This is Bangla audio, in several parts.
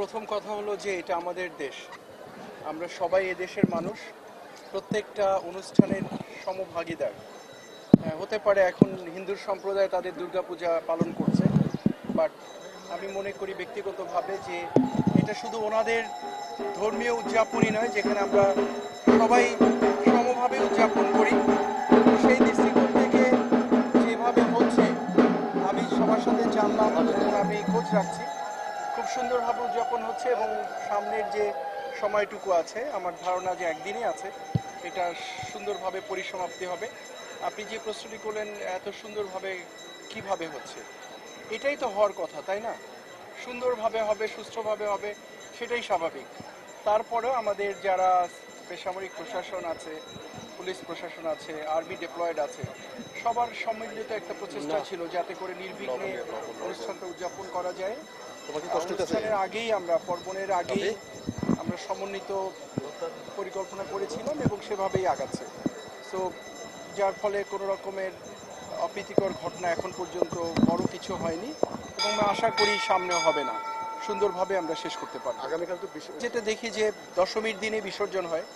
প্রথম কথা হলো যে এটা আমাদের দেশ। আমরা সবাই দেশের মানুষ। প্রত্যেকটা অনুষ্ঠানের সমভাগীদার। হতে পারে এখন হিন্দু সম্প্রদায় তাদের দুর্গাপূজা পালন করছে, বাট আমি মনে করি ব্যক্তিগতভাবে যে এটা শুধু ওনাদের ধর্মীয় উদযাপনই নয়, যেখানে আমরা সবাই সমভাবে উদযাপন করি। সেই দৃষ্টিকোণ থেকে যেভাবে হচ্ছে, আমি সবার সাথে জানলাম আমি খোঁজ রাখছি। খুব সুন্দরভাবে উদযাপন হচ্ছে এবং সামনের যে সময়টুকু আছে, আমার ধারণা যে একদিনই আছে, এটা সুন্দরভাবে পরিসমাপ্তি হবে। আপনি যে প্রশ্নটি করলেন, এত সুন্দরভাবে কীভাবে হচ্ছে? এটাই তো হওয়ার কথা, তাই না? সুন্দরভাবে হবে, সুস্থভাবে হবে, সেটাই স্বাভাবিক। তারপরেও আমাদের যারা বেসামরিক প্রশাসন আছে পুলিশ প্রশাসন আছে আর্মি ডিপ্লয়েড আছে সবার সম্মিলিত একটা প্রচেষ্টা ছিল যাতে করে নির্বিঘ্নে অনুষ্ঠানটা উদযাপন করা যায়। অনুষ্ঠানের আগেই আমরা পর্বণের আগেই আমরা সমন্বিত পরিকল্পনা করেছিলাম এবং সেভাবেই আগাচ্ছে। সো যার ফলে কোনো রকমের অপ্রীতিকর ঘটনা এখন পর্যন্ত বড় কিছু হয়নি এবং আশা করি সামনেও হবে না। সুন্দরভাবে আমরা শেষ করতে পারব। আগামীকাল তো যেটা দেখি যে দশমীর দিনে বিসর্জন হয়।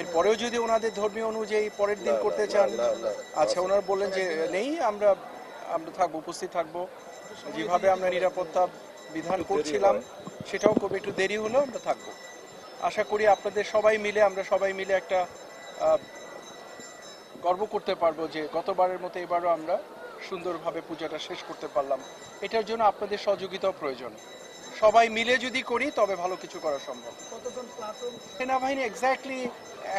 এরপরেও যদি ওনাদের ধর্মীয় অনুযায়ী পরের দিন করতে চান। আচ্ছা ওনারা বললেন যে নেই আমরা আমরা থাকব উপস্থিত থাকব। যেভাবে আমরা নিরাপত্তা বিধান করছিলাম সেটাও খুব একটু দেরি হলেও আমরা থাকব। আশা করি আপনাদের সবাই মিলে আমরা সবাই মিলে একটা গর্ব করতে পারব যে গতবারের মতো এবারও আমরা সুন্দরভাবে পূজাটা শেষ করতে পারলাম। এটার জন্য আপনাদের সহযোগিতাও প্রয়োজন। সবাই মিলে যদি করি তবে ভালো কিছু করা সম্ভব। সেনাবাহিনী এক্স্যাক্টলি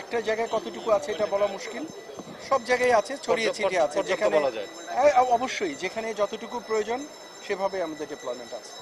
একটা জায়গায় কতটুকু আছে এটা বলা মুশকিল। সব জায়গায় আছে ছড়িয়ে ছিটিয়ে আছে যেখানে বলা যায়। হ্যাঁ, অবশ্যই যেখানে যতটুকু প্রয়োজন সেভাবে আমাদের ডিপ্লয়মেন্ট আছে।